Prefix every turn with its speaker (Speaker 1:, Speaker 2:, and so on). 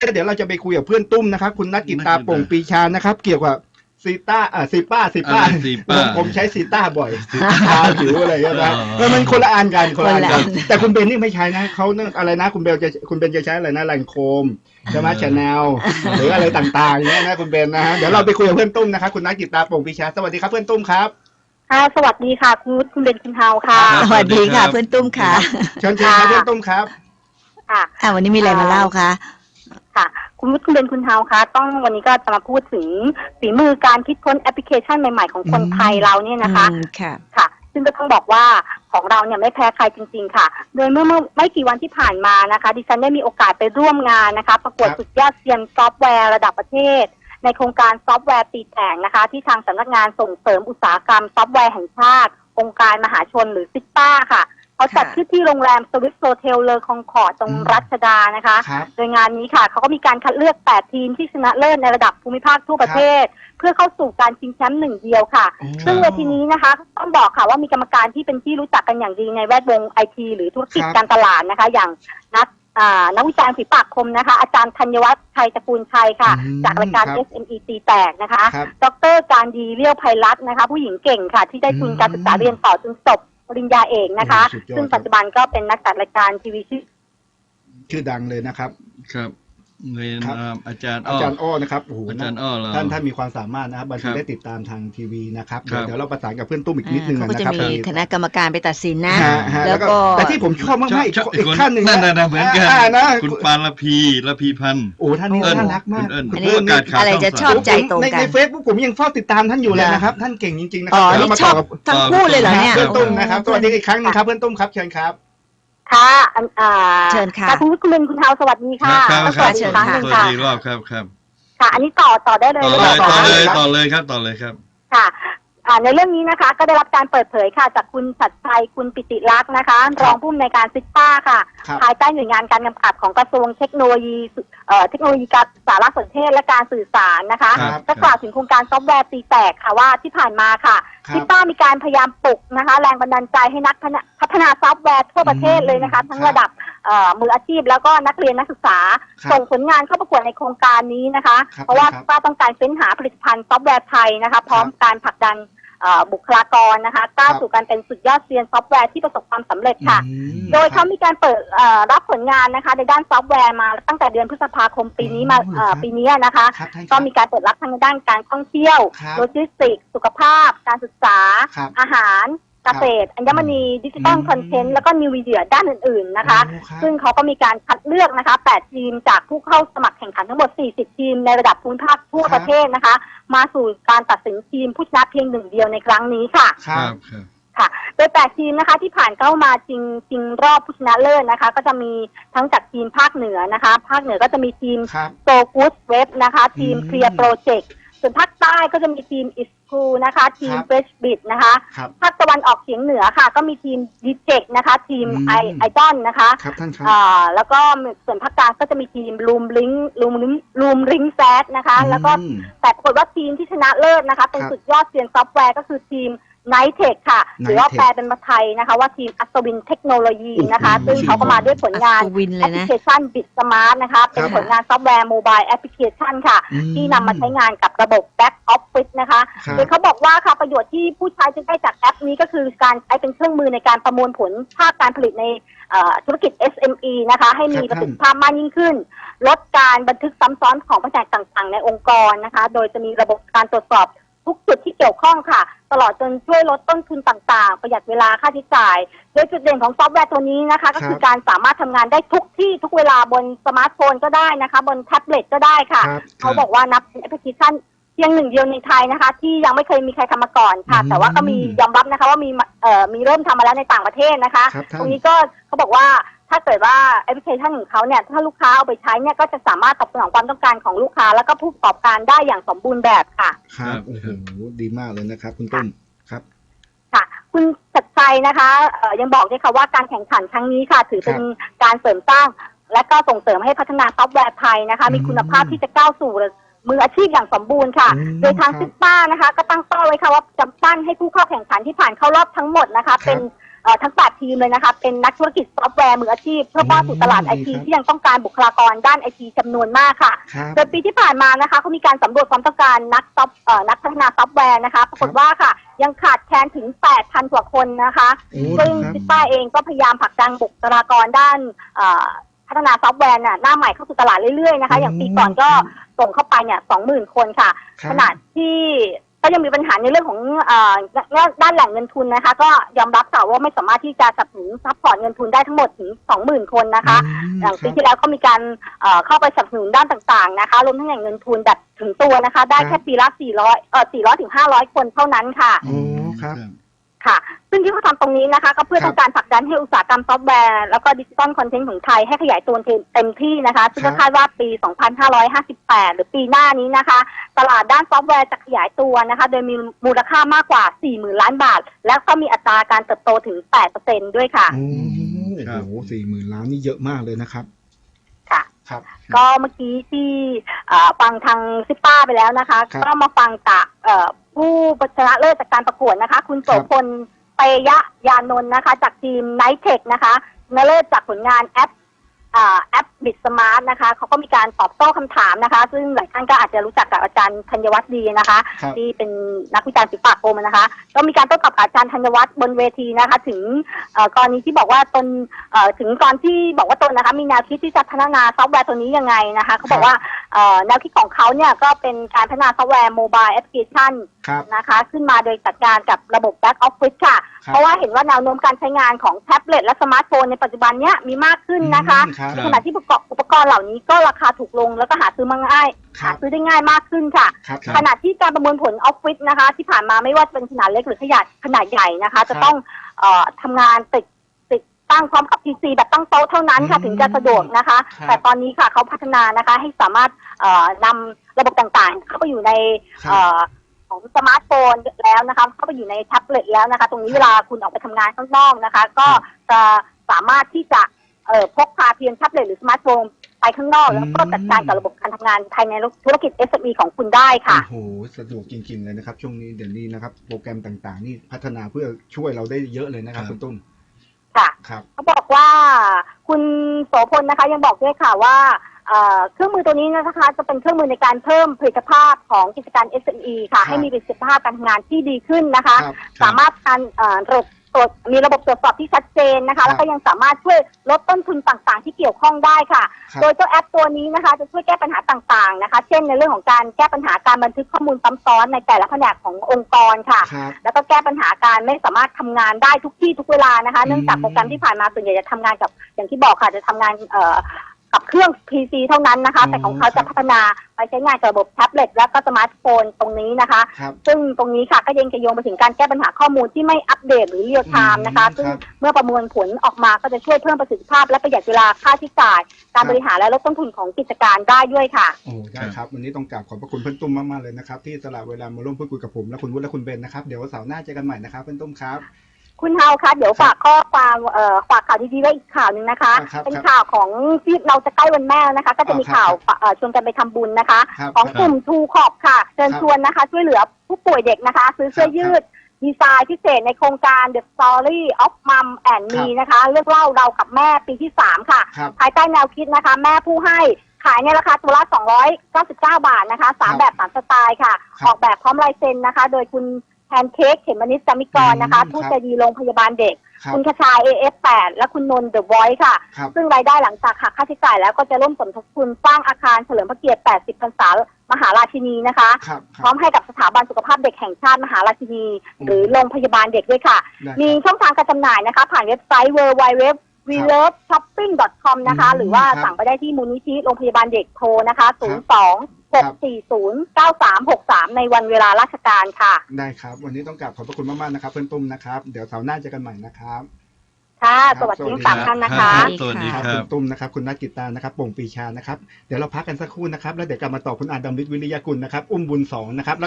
Speaker 1: เดี๋ยวเราจะไปคุยกับเพื่อนตุ้มนะครับ คุณนัทกิตตาโป่งปรีชานะครับ เกี่ยวกับซีต้าอ่าซีป้าซีป้า
Speaker 2: อะไรซีป้า
Speaker 1: ผมผมใช้ซีต้าบ่อยซีต้าผิวอะไรอย่างเงี้ยนะ
Speaker 2: อ๋อ
Speaker 1: เออมันคนละอันกันคนละอัน
Speaker 3: คนละ
Speaker 1: กั
Speaker 3: อั
Speaker 1: น
Speaker 3: น
Speaker 1: แต่คุณเบนนี่ไม่ใช้นะเขาเนี่ยอะไรนะ คุณเบลจะคุณเบนจะใช้อะไรนะแลนโคมใช่ไหมชาแนลหรืออะไรต่างๆอย่างเงี้ยนะคุณเบนนะฮะเดี๋ยวเราไปคุยกับเพื่อนตุ้มนะครับคุณนัทกิตตาโป่งปรีชาสวัสดีครับเพื่อนตุ้มครับ
Speaker 4: ค่ะสวัสดีค่ะคุณวุฒิคุณเบนคุณเฮาค่ะ
Speaker 2: ครับ
Speaker 3: สวัสดีค่ะ
Speaker 2: สวัสดีครับ
Speaker 3: เพื่อนตุ้มค่ะ
Speaker 1: เชิญเชิญครับเพื่อนตุ้มครับ
Speaker 4: ค่ะ
Speaker 3: อ่าวันนี้มีอะไรมาเล่าคะ
Speaker 4: ค่ะ คุณวุฒิคุณเบนคุณเฮาคะต้องวันนี้ก็จะมาพูดถึงฝีมือการคิดค้นแอปพลิเคชันใหม่ๆ ของคน
Speaker 1: อืม
Speaker 4: ไทยเราเนี่ยนะคะ
Speaker 3: อืมค่ะ
Speaker 4: ค่ะ ซึ่งก็ต้องบอกว่าของเราเนี่ยไม่แพ้ใครจริง ๆ ค่ะ โดยเมื่อเมื่อไม่กี่วันที่ผ่านมานะคะ ดิฉันได้มีโอกาสไปร่วมงานนะคะ ประกวด
Speaker 1: ครับ
Speaker 4: สุดยอดเซียนซอฟต์แวร์ระดับประเทศ ในโครงการซอฟต์แวร์ตีแต่งนะคะ ที่ทางสำนักงานส่งเสริมอุตสาหกรรมซอฟต์แวร์แห่งชาติ องค์การมหาชนหรือซิต้าค่ะ เขาจัด
Speaker 3: ค่ะ
Speaker 4: ขึ้นที่โรงแรมสวิสโซเทลเลอคองคอร์ตรง
Speaker 1: อืม
Speaker 4: รัชดานะคะ
Speaker 1: ครับ
Speaker 4: โดยงานนี้ค่ะเขาก็มีการคัดเลือก 8 ทีมที่ชนะเลิศในระดับภูมิภาคทั่วประเทศ เพื่อเข้าสู่การชิงแชมป์หนึ่งเดียวค่ะซึ่งเวทีนี้นะคะต้องบอกค่ะว่ามีกรรมการที่เป็นที่รู้จักกันอย่างดีในแวดวงไอทีหรือธุรกิจ
Speaker 1: ครับ
Speaker 4: การตลาดนะคะ อย่างนักอ่านักวิจารณ์ฝีปากคมนะคะ อาจารย์ธัญวัฒน์ชัยตระกูลชัยค่ะ
Speaker 1: อืม
Speaker 4: จากรายการ
Speaker 1: ครับ
Speaker 4: SME ตีแตกนะคะ
Speaker 1: ครับ
Speaker 4: ดรการดีเลี้ยวไพรัตน์นะคะ ผู้หญิงเก่งค่ะ ที่ได้ทุนการศึกษาเรียนต่อจนจบ ปริญญาเอกนะคะ
Speaker 1: โอ้สุดยอด
Speaker 4: ซึ่งปัจจุบันก็เป็นนักจัดรายการทีวีชื่อ
Speaker 1: ชื่อดังเลยนะครับ
Speaker 2: ครับ เรียน
Speaker 1: ครับ
Speaker 2: อ่าอาจารย์
Speaker 1: อา
Speaker 2: อ้อ
Speaker 1: จารย์อ้อนะครับโอ้โห
Speaker 2: อาจารย์อ้อเรา
Speaker 1: ท่านท่านมีความสามารถนะครับบาง
Speaker 2: ครั
Speaker 1: ที
Speaker 2: บ
Speaker 1: ได้ติดตามทางทีวีนะครับ
Speaker 2: ครับ
Speaker 1: เดี๋ยวเราประสานกับเพื่อนตุ้มอีกนิดนึง
Speaker 3: เขาก็
Speaker 1: นะ
Speaker 3: จะ
Speaker 1: ครับ
Speaker 3: มีคณะกรรมการไปตัดสินนะ
Speaker 1: ฮะฮะ
Speaker 3: แล้วก็
Speaker 1: แต่ที่ผมชอบมากๆอีก
Speaker 2: ชอบ
Speaker 1: อีก
Speaker 2: คน
Speaker 1: ขั้นหนึ่ง
Speaker 2: นั่นน่ะเหมือนกัน
Speaker 1: อ่านะ
Speaker 2: คุณปานละพีละพีพันธ์
Speaker 1: โอ้ท่านนี้
Speaker 2: เอิ้น
Speaker 1: น่ารักมาก
Speaker 2: คุณเอิ้น
Speaker 1: คุณ
Speaker 3: อัน
Speaker 1: เอิ้
Speaker 3: นี้
Speaker 1: น
Speaker 2: ประกาศข่าว
Speaker 3: อะไรจะช
Speaker 2: ช่
Speaker 3: อ
Speaker 2: อบง
Speaker 3: ใจตรง
Speaker 1: ใน
Speaker 3: กัน
Speaker 1: ในเฟซบุ๊กผมยังเฝ้าติดตามท่านอยู่เลยนะครับ ท่านเก่งจริงๆนะค
Speaker 3: อ๋
Speaker 1: รั
Speaker 3: อ
Speaker 1: เดี๋ยว
Speaker 3: นี่
Speaker 1: เรามา
Speaker 3: ชอบ
Speaker 1: ต่กับ
Speaker 3: ทั้งคู่เลยเหรอเนี่ย
Speaker 1: เพื่อนตุ้มนะครับสวัสดีอีกครั้งหนึงครับเพื่อนตุ้มครับเชิญครับ
Speaker 4: ค่ะอันอ่า
Speaker 3: เชิญค่ะ
Speaker 4: คุณวุฒิคุณเบนคุณเฮาสวัสดีค่ะ
Speaker 2: ครับ
Speaker 4: แล้ว
Speaker 2: ค
Speaker 4: ส
Speaker 2: รับ
Speaker 4: วัสดี
Speaker 3: เชิ
Speaker 4: อี
Speaker 3: ญ
Speaker 4: กครั้งหนึ่งค่ะ
Speaker 2: สวัสดีรอบครับครับ
Speaker 4: ค่ะ อันนี้ต่อต่อได้เลย
Speaker 2: ต่อ
Speaker 4: หรือ
Speaker 2: เล
Speaker 4: เปล่าย
Speaker 2: ต่อ
Speaker 4: คะ
Speaker 2: เลยต่อเลยครับต่อเลยครับ
Speaker 4: ค่ะอ่า ในเรื่องนี้นะคะ ก็ได้รับการเปิดเผยค่ะ จากคุณชัดชัยคุณปิติลักษณ์นะคะ รองผู้อำนวยการซิต้าค่ะ
Speaker 1: ครับ
Speaker 4: ภายใต้หน่วยงานการกำกับของกระทรวงเทคโนโลยีเอ่อเทคโนโลยีการสารสนเทศและการสื่อสารนะคะ
Speaker 2: ครับ
Speaker 4: ก็กล่าวถึงโครงการซอฟต์แวร์ตีแตกค่ะว่าที่ผ่านมาค่ะ
Speaker 1: ครับ
Speaker 4: ซิต้ามีการพยายามปลุกนะคะ แรงบันดาลใจให้นักพัฒนาพัฒนาซอฟต์แวร์ทั่วประเทศเลยนะคะทั้งระดับเอ่อมืออาชีพแล้วก็นักเรียนนักศึกษา
Speaker 1: ครับ
Speaker 4: ส่งผลงานเข้าประกวดในโครงการนี้นะคะ
Speaker 1: ครับ
Speaker 4: เพราะว่า
Speaker 1: ครับ
Speaker 4: ป้าต้องการเฟ้นหาผลิตภัณฑ์ซอฟต์แวร์ไทยนะคะ พร้อมการผลักดันเอ่อ บุคลากรนะคะก้าว
Speaker 1: ครับ
Speaker 4: สู่การเป็นสุดยอดเซียนซอฟต์แวร์ที่ประสบความสำเร็จค่ะ
Speaker 1: อืม
Speaker 4: โดยเขามีการเปิดเอ่อรับผลงานนะคะ ในด้านซอฟต์แวร์มาตั้งแต่เดือนพฤษภาคมปีนี้มา
Speaker 1: อ๋อเหรอ
Speaker 4: เอ่อ
Speaker 1: ครับ
Speaker 4: ปีนี้นะคะ
Speaker 1: ครับท่านค
Speaker 4: ก็
Speaker 1: รับ
Speaker 4: มีการเปิดรับทางด้านการท่องเที่ยว
Speaker 1: ครับ
Speaker 4: โลจิสติกส์สุขภาพ การศึกษา
Speaker 1: ครับ
Speaker 4: อาหารเกษตรอัญมณีดิจิตอล
Speaker 1: อืม
Speaker 4: คอนเทนต์แล้วก็นิววีเดียด้านอื่นๆนะคะ
Speaker 1: โอ้ครับ
Speaker 4: ซึ่งเขาก็มีการคัดเลือกนะคะ 8 ทีมจากผู้เข้าสมัครแข่งขันทั้งหมด 40 ทีมในระดับภูมิภาคทั่ว
Speaker 1: ครับ
Speaker 4: ประเทศนะคะ มาสู่การตัดสินทีมผู้ชนะเพียงหนึ่งเดียวในครั้งนี้ค่ะ
Speaker 1: ครับ
Speaker 2: ครับ
Speaker 4: ค่ะ โดย8ทีมนะคะที่ผ่านเข้ามาจริงจริงรอบผู้ชนะเลิศนะคะ ก็จะมีทั้งจากทีมภาคเหนือนะคะ ภาคเหนือก็จะมีทีม
Speaker 1: ครับ
Speaker 4: โซกูดเว็บนะคะ ทีม
Speaker 1: อืม
Speaker 4: เคลียร์โปรเจกต์ส่วนภาคใต้ก็จะมีทีมอิส คูนะคะ ทีม
Speaker 1: ครับ
Speaker 4: เฟชบิดนะคะ
Speaker 1: ครับ
Speaker 4: ภาคตะวันออกเฉียงเหนือค่ะ ก็มีทีมดิเจกนะคะ ทีม
Speaker 1: อืม
Speaker 4: ไอไอดอนนะคะ
Speaker 1: ครับท่านครับ
Speaker 4: อ่าแล้วก็ส่วนภาคกลางก็จะมีทีมลูมลิงลูมลิงลูมริงแซดนะคะ แล้วก็
Speaker 1: อืม
Speaker 4: แต่ปรากฏว่าทีมที่ชนะเลิศนะคะ เป็น
Speaker 1: ครับ
Speaker 4: สุดยอดเซียนซอฟต์แวร์ก็คือทีม ไนเทคค่ะ หรือว่า
Speaker 1: Nitec
Speaker 4: แปลเป็นภาษาไทยนะคะ ว่าทีมอัศวินเทคโนโลยีนะคะ
Speaker 1: โอ้โห
Speaker 4: ซึ่งเขาก็มาด้วยผลงาน
Speaker 3: อัศวินเล
Speaker 4: แอยปพ
Speaker 3: นะ
Speaker 4: ลิเคชันบิ t สมาร์ทนะคะ เป็น
Speaker 1: ครับ
Speaker 4: ผลงานซอฟต์แวร์โมบายแอปพลิเคชันค่ะ
Speaker 1: อืม
Speaker 4: ที่นำมาใช้งานกับระบบ Back Office นะคะ
Speaker 1: ครับ
Speaker 4: โดยเขาบอกว่าค่ะประโยชน์ที่ผู้ใช้จะได้จากแอปนี้ก็คือการใช้เป็นเครื่องมือในการประมวลผลภาคการผลิตในเอ่อธุรกิจ SME นะคะ ให้มี
Speaker 1: ครับ
Speaker 4: ประสิทธิภาพมากยิ่งขึ้น ลดการบันทึกซ้ำซ้อนของแผนกต่างๆ ในองค์กรนะคะ โดยจะมีระบบการตรวจสอบ ทุกจุดที่เกี่ยวข้องค่ะ ตลอดจนช่วยลดต้นทุนต่างๆ ประหยัดเวลาค่าใช้จ่าย โดยจุดเด่นของซอฟต์แวร์ตัวนี้นะคะ ก็คือการสามารถทำงานได้ทุกที่ทุกเวลาบนสมาร์ทโฟนก็ได้นะคะ บนแท็บเล็ตก็ได้ค่ะ
Speaker 1: ครับ
Speaker 4: เขาบอกว่านับเป็นแอปพลิเคชันเพียงหนึ่งเดียวในไทยนะคะ ที่ยังไม่เคยมีใครทำมาก่อนค่ะ
Speaker 1: อืม
Speaker 4: แต่ว่าก็มียอมรับนะคะ ว่ามีเอ่อมีเริ่มทำมาแล้วในต่างประเทศนะคะ
Speaker 1: ครับท่าน
Speaker 4: ตรงนี้ก็เขาบอกว่า ถ้าเกิดว่าแอปพลิเคชันของเขาเนี่ยถ้าลูกค้าเอาไปใช้เนี่ยก็จะสามารถตอบสนองความต้องการของลูกค้า แล้วก็ผู้ประกอบการได้อย่างสมบูรณ์แบบค่ะ
Speaker 1: ครับ
Speaker 2: ครับ
Speaker 1: โอ้โหดีมากเลยนะครับ คุณตุ้มครับ
Speaker 4: ค่ะ คุณชัดชัยนะคะเอ่อยังบอกด้วยค่ะว่าการแข่งขันครั้งนี้ค่ะ ถือเป็นการเสริมสร้าง และก็ส่งเสริมให้พัฒนาซอฟต์แวร์ไทยนะคะ มีคุณภาพที่จะก้าวสู่มืออาชีพอย่างสมบูรณ์ค่ะ
Speaker 1: อืม
Speaker 4: โดยทาง
Speaker 1: ครับ
Speaker 4: ซิสป้านะคะ ก็ตั้งเป้าไว้ค่ะว่าจะปั้นให้ผู้เข้าแข่งขันที่ผ่านเข้ารอบทั้งหมดนะคะ
Speaker 1: ครับ
Speaker 4: เป็นอ ทั้งแปดทีมเลยนะคะ เป็นนักธุรกิจซอฟต์แวร์มืออาชีพ เพื่อป้อนสู่ตลาด
Speaker 1: อืม
Speaker 4: ไอ
Speaker 1: ดี
Speaker 4: ที
Speaker 1: ครับ
Speaker 4: ที่ยังต้องการบุคลากรด้านไอทีจำนวนมากค่ะ
Speaker 1: ครับ
Speaker 4: โดยปีที่ผ่านมานะคะเขามีการสำรวจความต้องการนักซอฟเอ่อนักพัฒนาซอฟต์แวร์นะคะปรากฏว่าค่ะ ยังขาดแคลนถึง 8,000 กว่าคนนะคะ
Speaker 1: โอ้
Speaker 4: ซึ่ง
Speaker 1: ครับ
Speaker 4: ซิต้าเองก็พยายามผลักดันบุคลากรด้านเอ่อพัฒนาซอฟต์แวร์น่ะหน้าใหม่เข้าสู่ตลาดเรื่อยๆนะคะ อย่างปีก่อนก็ส่งเข้าไปเนี่ย20,000คนค่ะ
Speaker 1: ครับ
Speaker 4: ขณะที่ ก็ยังมีปัญหาในเรื่องของเออด้านแหล่งเงินทุนนะคะ ก็ยอมรับค่ะว่าไม่สามารถที่จะสนับสนุนซัพพอร์ตเงินทุนได้ทั้งหมดถึง20,000คนนะคะ
Speaker 1: ม
Speaker 4: อย่างปี
Speaker 1: ครับ
Speaker 4: ที่แล้วก็มีการเอ่อเข้าไปสนับสนุนด้านต่างๆนะคะรวมทั้งอย่างเงินทุนแบบถึงตัวนะคะ ได้
Speaker 1: ครั
Speaker 4: แค่
Speaker 1: บ
Speaker 4: ปีละ400เอ่อ400ถึง500คนเท่านั้นค่ะ
Speaker 1: โอ้ครับ
Speaker 4: ค่ะ ซึ่งที่เขาทำตรงนี้นะคะ ก็เพื่อ
Speaker 1: ครับ
Speaker 4: ต้องการผลักดันให้อุตสาหกรรมซอฟต์แวร์ แล้วก็ดิจิตอลคอนเทนต์ของไทยให้ขยายตัวเต็มที่นะคะ ซึ่ง
Speaker 1: ครั
Speaker 4: ก็
Speaker 1: บ
Speaker 4: คาดว่าปี 2558 หรือปีหน้านี้นะคะ ตลาดด้านซอฟต์แวร์จะขยายตัวนะคะ โดยมีมูลค่ามากกว่า 40,000 ล้านบาท และก็มีอัตราการเติบโตถึง 8%ด้วยค่ะ
Speaker 1: โอ้
Speaker 2: ครับ
Speaker 1: โหสี่หมื่นล้านนี่เยอะมากเลยนะครับ
Speaker 4: ค่ะ
Speaker 1: ครับ
Speaker 4: ก็เมื่อกี้ที่เอ่อฟังทางซิป้าไปแล้วนะคะ
Speaker 1: ครับ
Speaker 4: ก็มาฟังจากเอ่อผู้ชนะเลิศจากการประกวดนะคะ คุณโส
Speaker 1: ครับ
Speaker 4: พลเปยะยานนท์นะคะ จากทีมไนท์เทคนะคะชนะเลิศจากผลงานแอปอ่า แอปบิดสมาร์ทนะคะเขาก็มีการตอบโต้คำถามนะคะ ซึ่งหลายท่านก็อาจจะรู้จักกับอาจารย์ธัญวัฒน์ดีนะคะ
Speaker 1: ครับ
Speaker 4: ที่เป็นนักวิจารณ์ศิลปะโกมนะคะ ก็มีการโต้ตอบกับอาจารย์ธัญวัฒน์บนเวทีนะคะ ถึงเอ่อกรณีที่บอกว่าตนเอ่อถึงตอนที่บอกว่าตนนะคะ มีแนวคิดที่จะพัฒนาซอฟต์แวร์ตัวนี้ยังไงนะคะเขาบอกว่าเอ่อแนวคิดของเขาเนี่ยก็เป็นการพัฒนาซอฟต์แวร์โมบายแอปพลิเคชัน
Speaker 1: ครับ
Speaker 4: นะคะ ขึ้นมาโดยจัดการกับระบบ Back Office ค่ะ
Speaker 1: ครับ
Speaker 4: เพราะว่าเห็นว่าแนวโน้มการใช้งานของแท็บเล็ตและสมาร์ทโฟนในปัจจุบันเนี้ยมีมากขึ้นนะคะ
Speaker 1: อืมครับ
Speaker 4: ขณะที่อุปกรณ์อุปกรณ์เหล่านี้ก็ราคาถูกลงแล้วก็หาซื้อมาง่าย
Speaker 1: ครั
Speaker 4: หา
Speaker 1: บ
Speaker 4: ซื้อได้ง่ายมากขึ้นค่ะ
Speaker 1: ครับ
Speaker 4: ขณะที่การประมวลผลออฟฟิศนะคะ ที่ผ่านมาไม่ว่าจะเป็นขนาดเล็กหรือขนาดขนาดใหญ่นะคะ จะต้องเอ่อทำงานติดติดตั้งพร้อมกับ PC แบบตั้งโต๊ะเท่านั้นค่ะ
Speaker 1: อืม
Speaker 4: ถึงจะสะดวกนะคะ
Speaker 1: ครับ
Speaker 4: แต่ตอนนี้ค่ะเขาพัฒนานะคะให้สามารถเอ่อนำระบบต่างๆ เข้าไปอยู่ใน
Speaker 1: ครับ
Speaker 4: เอ่อ ของสมาร์ทโฟนแล้วนะคะเข้าไปอยู่ในแท็บเล็ตแล้วนะคะ ตรงนี้เวลาคุณออกไปทำงานข้างนอกนะคะ ก็จะสามารถที่จะเอ่อพกพาเพียงแท็บเล็ตหรือสมาร์ทโฟนไปข้างนอกแล้วก็จัดการกับระบบการทำงานภายในธุรกิจ SME ของคุณได้ค่ะ
Speaker 1: โอ้โห สะดวกจริง ๆ เลยนะครับ ช่วงนี้เดี๋ยวนี้นะครับ โปรแกรมต่างๆ นี่พัฒนาเพื่อช่วยเราได้เยอะเลยนะครับ
Speaker 2: ครับ
Speaker 1: คุณตุ้ม
Speaker 4: ค่ะ
Speaker 1: ครับ
Speaker 4: เขาบอกว่าคุณโสพลนะคะยังบอกด้วยค่ะว่า เอ่อเครื่องมือตัวนี้นะคะ จะเป็นเครื่องมือในการเพิ่มผลิตภาพของกิจการ SME ค่ะ
Speaker 1: ครับ
Speaker 4: ให้มีประสิทธิภาพการทำงานที่ดีขึ้นนะคะ
Speaker 1: ครับ
Speaker 4: สามารถการเอ่อระบบตรวจมีระบบตรวจสอบที่ชัดเจนนะ
Speaker 1: ครั
Speaker 4: คะ
Speaker 1: บ
Speaker 4: แล้วก็ยังสามารถช่วยลดต้นทุนต่างๆ ที่เกี่ยวข้องได้ค่ะ
Speaker 1: ครับ
Speaker 4: โดยเจ้าแอปตัวนี้นะคะจะช่วยแก้ปัญหาต่างๆนะคะ เช่นในเรื่องของการแก้ปัญหาการบันทึกข้อมูลซ้ำซ้อนในแต่ละแผนกขององค์กรค่ะ
Speaker 1: ครับ
Speaker 4: แล้วก็แก้ปัญหาการไม่สามารถทำงานได้ทุกที่ทุกเวลานะคะ
Speaker 1: อืม
Speaker 4: เนื่องจากโปรแกรมที่ผ่านมาส่วนใหญ่จะทำงานกับอย่างที่บอกค่ะจะทำงานเอ่อ กับเครื่อง PC เท่านั้นนะคะ
Speaker 1: อ๋อ
Speaker 4: แต่ของเขา
Speaker 1: ครั
Speaker 4: จะ
Speaker 1: บ
Speaker 4: พัฒนาไปใช้งานกับระบบแท็บเล็ตและก็สมาร์ทโฟนตรงนี้นะคะ
Speaker 1: ครับ
Speaker 4: ซึ่งตรงนี้ค่ะก็ยังจะโยงไปถึงการแก้ปัญหาข้อมูลที่ไม่อัปเดตหรือเรียลไทม์นะคะ
Speaker 1: อืม
Speaker 4: ซึ่ง
Speaker 1: ครับ
Speaker 4: เมื่อประมวลผลออกมาก็จะช่วยเพิ่มประสิทธิภาพและประหยัดเวลาค่าใช้จ่าย การบริหารและลดต้นทุนของกิจการได้ด้วยค่ะ
Speaker 1: โอ้ได้ครับ วันนี้ต้องกราบขอบพระคุณเพื่อนตุ้มมากๆเลยนะครับ ที่สละเวลามาร่วมพูดคุยกับผมและคุณวุฒิและคุณเบนนะครับ เดี๋ยวเสาร์หน้าเจอกันใหม่นะครับเพื่อนตุ้มครับ
Speaker 4: คุณเฮาคะเดี๋ยวฝากข้อความเอ่อฝากข่าวดีๆไว้อีกข่าวหนึ่งนะคะ
Speaker 1: ครับ
Speaker 4: เป็น
Speaker 1: ครับ
Speaker 4: ข่าวของที่เราจะใกล้วันแม่นะคะ ก็จะมี
Speaker 1: อ๋อครับ
Speaker 4: ข่าวเอ่อชวนกันไปทำบุญนะคะ
Speaker 1: ครับ
Speaker 4: ของกลุ่มทูขอบค่ะเชิญ
Speaker 1: ครับ
Speaker 4: ชวนนะคะ ช่วยเหลือผู้ป่วยเด็กนะคะ ซื้อเสื้อ
Speaker 1: ครับ
Speaker 4: ยืด ดีไซน์พิเศษในโครงการ The Story of Mom and Me
Speaker 1: ครับ
Speaker 4: นะคะ เรื่องเล่าเรากับแม่ปีที่ 3 ค่ะ
Speaker 1: ครับ
Speaker 4: ภายใต้แนวคิดนะคะ แม่ผู้ให้ขายในราคาตัวละ 299 บาทนะคะสาม
Speaker 1: ครับ
Speaker 4: แบบสามสไตล์ค่ะ
Speaker 1: ครับ
Speaker 4: ออกแบบพร้อมลายเซ็นนะคะ โดยคุณ แพนเค้กเขมมนิสจามิกรนะคะ
Speaker 1: อืม
Speaker 4: ผู้
Speaker 1: ครับ
Speaker 4: ใจดีโรงพยาบาลเด็ก
Speaker 1: ครับ
Speaker 4: คุณคชาย AF8 และคุณนนท์ The Voice ค่ะ
Speaker 1: ครับ
Speaker 4: ซึ่งรายได้หลังจากหักค่าใช้จ่ายแล้วก็จะร่วมสมทบทุนสร้างอาคารเฉลิมพระเกียรติ 80 พรรษามหาราชินีนะคะ
Speaker 1: ครับค
Speaker 4: พร้
Speaker 1: รั
Speaker 4: อบมให้กับสถาบันสุขภาพเด็กแห่งชาติมหาราชินี
Speaker 1: อืม
Speaker 4: หรือโรงพยาบาลเด็กด้วยค่ะ
Speaker 1: ได้
Speaker 4: มี
Speaker 1: ครับ
Speaker 4: ช่องทางการจำหน่ายนะคะ ผ่านเว็บไซต์ w w w w e l o v e s h o p p i n g com นะคะ
Speaker 1: อืม
Speaker 4: หรือว่า
Speaker 1: ครับ
Speaker 4: สั่งไปได้ที่มูลนิธิโรงพยาบาลเด็กโทรนะคะ
Speaker 1: ครับ
Speaker 4: 02 640 9363ในวันเวลาราชการค่ะ
Speaker 1: ได้ครับ วันนี้ต้องกราบขอบพระคุณมากๆนะครับ เพื่อนตุ้มนะครับ เดี๋ยวเสาร์หน้าเจอกันใหม่นะครับ
Speaker 4: ค่ะ
Speaker 1: ครับ
Speaker 4: สวัสดี
Speaker 1: สวัสดี
Speaker 4: ทั้งสามท่านนะคะ
Speaker 2: รับสวัสดี
Speaker 1: ครับ
Speaker 2: ครั
Speaker 1: คุ
Speaker 2: บ
Speaker 1: ณตุ้มนะครับคุณนัทกิตตานะครับโป่งปีชานะครับ เดี๋ยวเราพักกันสักครู่นะครับ แล้วเดี๋ยวกลับมาต่อคุณอาดัมฤทธิ์วิริยากุลนะครับ อุ้มบุญสองนะครับแล้วก็